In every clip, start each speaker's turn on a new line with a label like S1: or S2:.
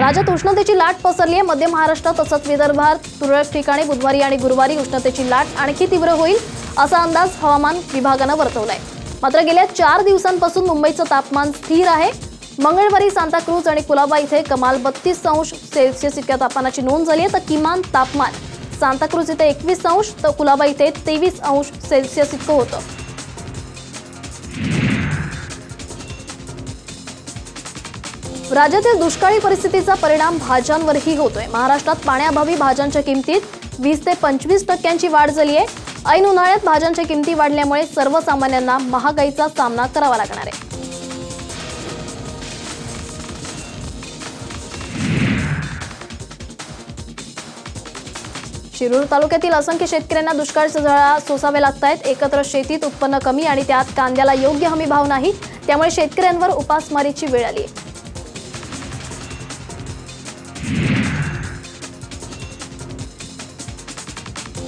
S1: राज्यात उष्णतेची लाट पसरली आहे. मध्य महाराष्ट्र तसंच विदर्भात तुरळक ठिकाणी बुधवारी आणि गुरुवारी उष्णतेची लाट आणखी तीव्र होईल असा अंदाज हवामान विभागानं वर्तवलाय. मात्र गेल्या चार दिवसांपासून मुंबईचं तापमान स्थिर आहे. मंगळवारी सांताक्रूज आणि कुलाबा इथे कमाल बत्तीस अंश सेल्सिअस इतक्या तापमानाची नोंद झाली आहे. तर किमान तापमान सांताक्रूज इथे एकवीस अंश तर कुलाबा इथे तेवीस अंश सेल्सिअस इतकं होतं. राज्यातील दुष्काळी परिस्थितीचा परिणाम भाज्यांवरही होतोय. महाराष्ट्रात पाण्याअभावी भाज्यांच्या किमतीत वीस ते पंचवीस टक्क्यांची वाढ झाली आहे. ऐन उन्हाळ्यात भाज्यांच्या किमती वाढल्यामुळे सर्वसामान्यांना महागाईचा सामना करावा लागणार आहे. शिरूर तालुक्यातील असंख्य शेतकऱ्यांना दुष्काळचा झळा सोसावे लागत आहेत एकत्र शेतीत उत्पन्न कमी आणि त्यात कांद्याला योग्य हमी भाव नाही. त्यामुळे शेतकऱ्यांवर उपासमारीची वेळ आली आहे.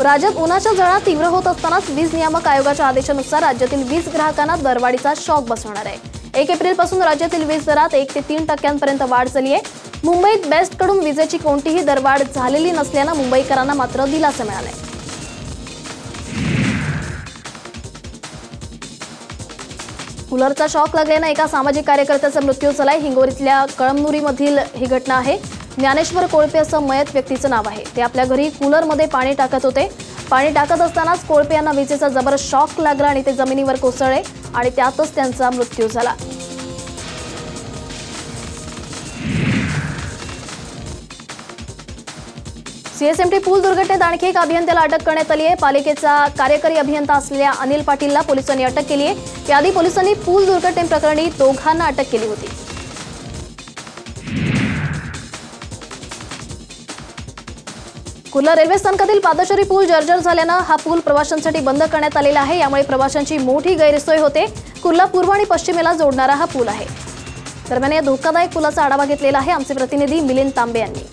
S1: राज्यात उन्हाच्या झळा तीव्र होत असतानाच वीज नियामक आयोगाच्या आदेशानुसार राज्यातील वीज ग्राहकांना दरवाढीचा शॉक बसवणार आहे. एक एप्रिलपासून राज्यातील वीज दरात एक ते तीन टक्क्यांपर्यंत वाढ झाली आहे. मुंबईत बेस्टकडून विजेची कोणतीही दरवाढ झालेली नसल्यानं मुंबईकरांना मात्र दिलासा मिळालाय. कूलरचा शॉक लागल्यानं एका सामाजिक कार्यकर्त्याचा मृत्यू झालाय. हिंगोलीतल्या कळमनुरीमधील ही घटना आहे. ज्ञानेश्वर कोळपे असं मयत व्यक्तीचं नाव आहे. ते आपल्या घरी कूलरमध्ये पाणी टाकत होते. पाणी टाकत असतानाच कोळपे यांना विजेचा जबर शॉक लागला आणि ते जमिनीवर कोसळले आणि त्यातच त्यांचा मृत्यू झाला. सीएसएमटी पूल दुर्घटनेत आणखी एक अभियंत्याला अटक करण्यात आली आहे. पालिकेचा कार्यकारी अभियंता असलेल्या अनिल पाटीलला पोलिसांनी अटक केली आहे. याआधी पोलिसांनी पूल दुर्घटनेप्रकरणी दोघांना अटक केली होती. कुर्ला रेल्वे स्थानकातील पादचारी पूल जर्जर झाल्यानं हा पूल प्रवाशांसाठी बंद करण्यात आलेला आहे. यामुळे प्रवाशांची मोठी गैरसोय होते. कुर्ला पूर्व आणि पश्चिमेला जोडणारा हा पूल आहे. दरम्यान या धोकादायक पुलाचा आढावा घेतलेला आहे आमचे प्रतिनिधी मिलिंद तांबे यांनी.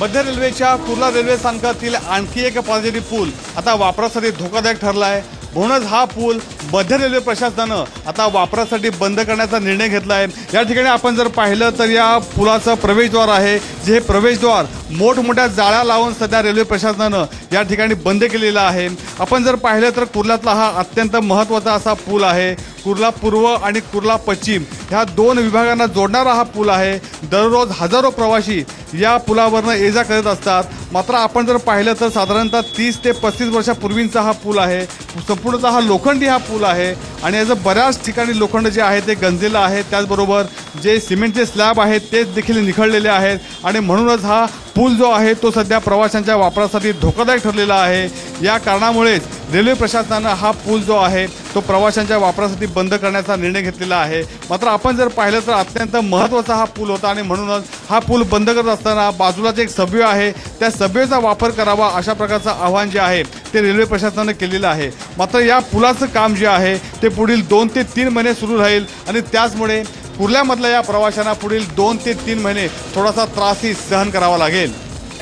S2: मध्य रेल्वेच्या कुर्ला रेल्वे स्थानकातील आणखी एक पादचारी पूल आता वापरासाठी धोकादायक ठरला आहे. म्हणूनच हा पूल मध्य रेल्वे प्रशासनानं आता वापरासाठी बंद करण्याचा निर्णय घेतला आहे या ठिकाणी आपण जर पाहिलं तर या पुलाचं प्रवेशद्वार आहे जे हे प्रवेशद्वार मोठमोठ्या जाळ्या लावून सध्या रेल्वे प्रशासनानं या ठिकाणी बंद केलेलं आहे. आपण जर पाहिलं तर कुर्ल्यातला हा अत्यंत महत्त्वाचा असा पूल आहे. कुर्ला पूर्व आणि कुर्ला पश्चिम ह्या दोन विभागांना जोडणारा हा पूल आहे. दररोज हजारो प्रवासी या पुलावरनं ये जा करत असतात. मात्र आपण जर पाहिलं तर साधारणतः तीस ते पस्तीस वर्षापूर्वींचा हा पूल आहे. संपूर्णतः हा लोखंडी हा पूल आहे. आणि याचं बऱ्याच ठिकाणी लोखंड जे आहे ते गंजलेलं आहे. त्याचबरोबर जे सिमेंटचे स्लॅब आहेत तेच देखील निखळलेले आहेत. आणि म्हणूनच हा पूल जो आहे तो सध्या प्रवाशांच्या वापरासाठी धोकादायक ठरलेला आहे. या कारणामुळेच रेल्वे प्रशासनानं हा पूल जो आहे तो प्रवाशांच्या वापरासाठी बंद करण्याचा निर्णय घेतलेला आहे. मात्र आपण जर पाहिलं तर अत्यंत महत्त्वाचा हा पूल होता आणि म्हणूनच हा पूल बंद करत असताना बाजूलाच एक सभ्य आहे त्या सभ्यचा वापर करावा अशा प्रकारचं आव्हान जे आहे ते रेल्वे प्रशासनानं केलेलं आहे. मात्र या पुलाचं काम जे आहे ते पुढील दोन ते तीन महिने सुरू राहील आणि त्याचमुळे कुर्ल्यामधल्या या प्रवाशांना पुढील दोन ते तीन महिने थोडासा त्रासही सहन करावा लागेल.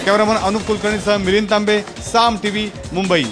S2: कॅमेरामन अनुप कुलकर्णीसह मिलिंद तांबे साम टी व्ही मुंबई.